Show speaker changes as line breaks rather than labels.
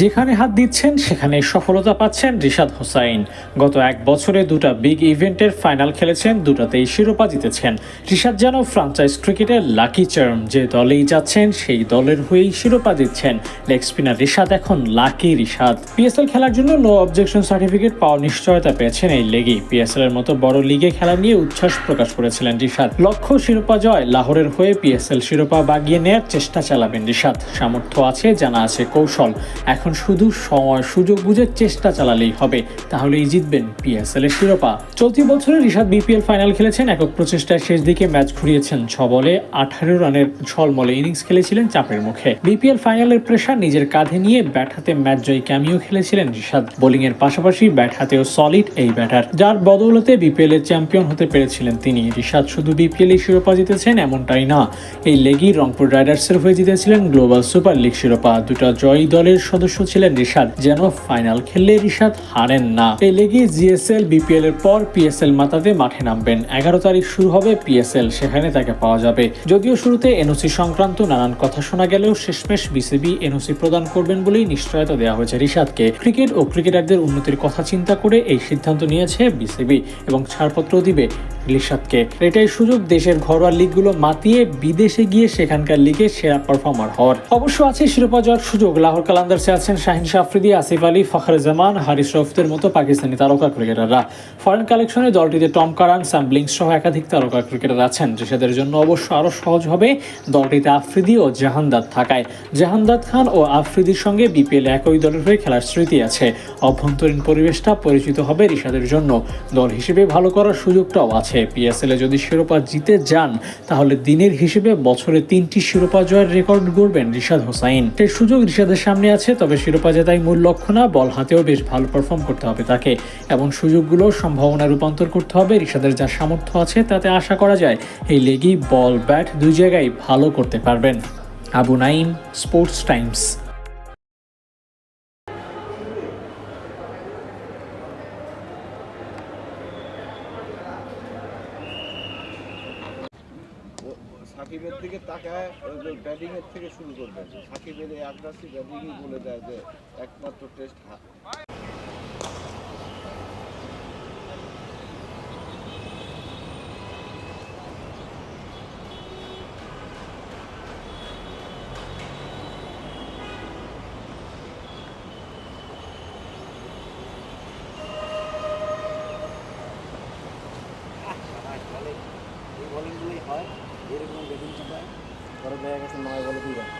যেখানে হাত দিচ্ছেন, সেখানে সফলতা পাচ্ছেন রিশাদ হোসাইন। গত এক বছরে দুটা বিগ ইভেন্টের ফাইনাল খেলেছেন, দুটাতেই শিরোপা জিতেছেন। রিশাদ যেন ফ্রাঞ্চাইজ ক্রিকেটের লাকি চার্ম, যে দলেই যাচ্ছেন, সেই দলের হয়েই শিরোপা দিচ্ছেন লেগ স্পিনার রিশাদ এখন লাকি রিশাদ। পিএসএল খেলার জন্য নো অবজেকশন সার্টিফিকেট পাওয়ার নিশ্চয়তা পেয়েছেন এই লেগেই। পিএসএল এর মতো বড় লিগে খেলা নিয়ে উচ্ছ্বাস প্রকাশ করেছিলেন রিশাদ। লক্ষ্য শিরোপা জয়, লাহোরের হয়ে পিএসএল শিরোপা বাগিয়ে নেয়ার চেষ্টা চালাবেন রিশাদ। সামর্থ্য আছে, জানা আছে কৌশল। এখন শুধু সময়, সুযোগ বুঝে চেষ্টা চালালেই হবে। তাহলেই জিতবেন পিএসএল এর শিরোপা। চলতি বছরে রিশাদ বিপিএল ফাইনাল খেলেছেন। একক প্রচেষ্টায় শেষ দিকে ম্যাচ ঘুরিয়েছেন ছ বলে আঠারো রানের ঝলমলে ইনিংস খেলেছিলেন চাপের মুখে। বিপিএল ফাইনালের প্রেশার নিজের কাঁধে নিয়ে ব্যাট হাতে ম্যাচ জয়ী ক্যামিও খেলেছিলেন রিশাদ। বোলিং এর পাশাপাশি ব্যাট হাতেও সলিড এই ব্যাটার যার বদৌলতে বিপিএল এর চ্যাম্পিয়ন হতে পেরেছিলেন তিনি। রিশাদ শুধু বিপিএল এ শিরোপা জিতেছেন এমনটাই না। এই লেগই রংপুর রাইডার্সের হয়ে জিতেছিলেন গ্লোবাল সুপার লিগ শিরোপা। দুটো জয়ী দলের সদস্য ছিলেন রিশাদ, যেন ফাইনাল খেললে রিশাদ হারেন না। এই লেগে জিএসএল, বিপিএল এর পর পিএসএল মাতাতে মাঠে নামবেন। এগারো তারিখ শুরু হবে পিএসএল, সেখানে তাকে পাওয়া যাবে। যদিও শুরুতে এনওসি সংক্রান্ত নানান কথা শোনা গেলেও শেষমেশ বিসিবি এনওসি প্রদান করবেন বলেই নিশ্চয়তা দেওয়া হয়েছে রিশাদকে। ক্রিকেট ও ক্রিকেটারদের উন্নতির কথা চিন্তা করে এই সিদ্ধান্ত নিয়েছে বিসিবি এবং ছাড়পত্র দিবে রিশাদকে এটাই সুযোগ দেশের ঘরোয়া লিগগুলো মাতিয়ে বিদেশে গিয়ে সেখানকার লিগে সেরা পারফর্মার হওয়ার। অবশ্য আছে শিরোপা জয়ের সুযোগ। লাহোর কালান্দার্সে আছেন শাহিন শাফরিদি, আসিফ আলী, ফখর জামান, হারিস রফদের মতো পাকিস্তানি তারকা ক্রিকেটাররা। ফরেন কালেকশনে দলটিতে টম কারান স্যাম সহ একাধিক তারকা ক্রিকেটার আছেন, রিশাদের জন্য অবশ্য আরও সহজ হবে দলটিতে আফ্রিদি ও জাহানদাদ থাকায়। জাহানদাদ খান ও আফ্রিদির সঙ্গে বিপিএল একই দলের হয়ে খেলার স্মৃতি আছে। অভ্যন্তরীণ পরিবেশটা পরিচিত হবে রিশাদের জন্য। দল হিসেবে ভালো করার সুযোগটাও আছে। পিএসএল এ যদি শিরোপা জিতে যান, তাহলে দিনের হিসেবে বছরে তিনটি শিরোপা জয়ের রেকর্ড গড়বেন রিশাদ হোসাইন। সেই সুযোগ রিশাদের সামনে আছে, তবে শিরোপা জেতাই মূল লক্ষ্য না, বল হাতেও বেশ ভালো পারফর্ম করতে হবে তাকে। এবং সুযোগগুলো সম্ভাবনা রূপান্তর করতে হবে রিশাদের যা সামর্থ্য আছে তাতে আশা করা যায় এই লেগই বল, ব্যাট দুই জায়গায় ভালো করতে পারবেন। আবু নাইম স্পোর্টস টাইমস
সাকিবের দিকে তাকায় ব্যাটিং এর থেকে শুরু করবেন। সাকিবের এই আগ্রাসী ব্যাটিংই বলে দেয় যে একমাত্র টেস্ট
এই বলিংগুলোই হয়, এরকম বেগুন চাপায় পরে দেখা গেছে নয় বলে দুই রান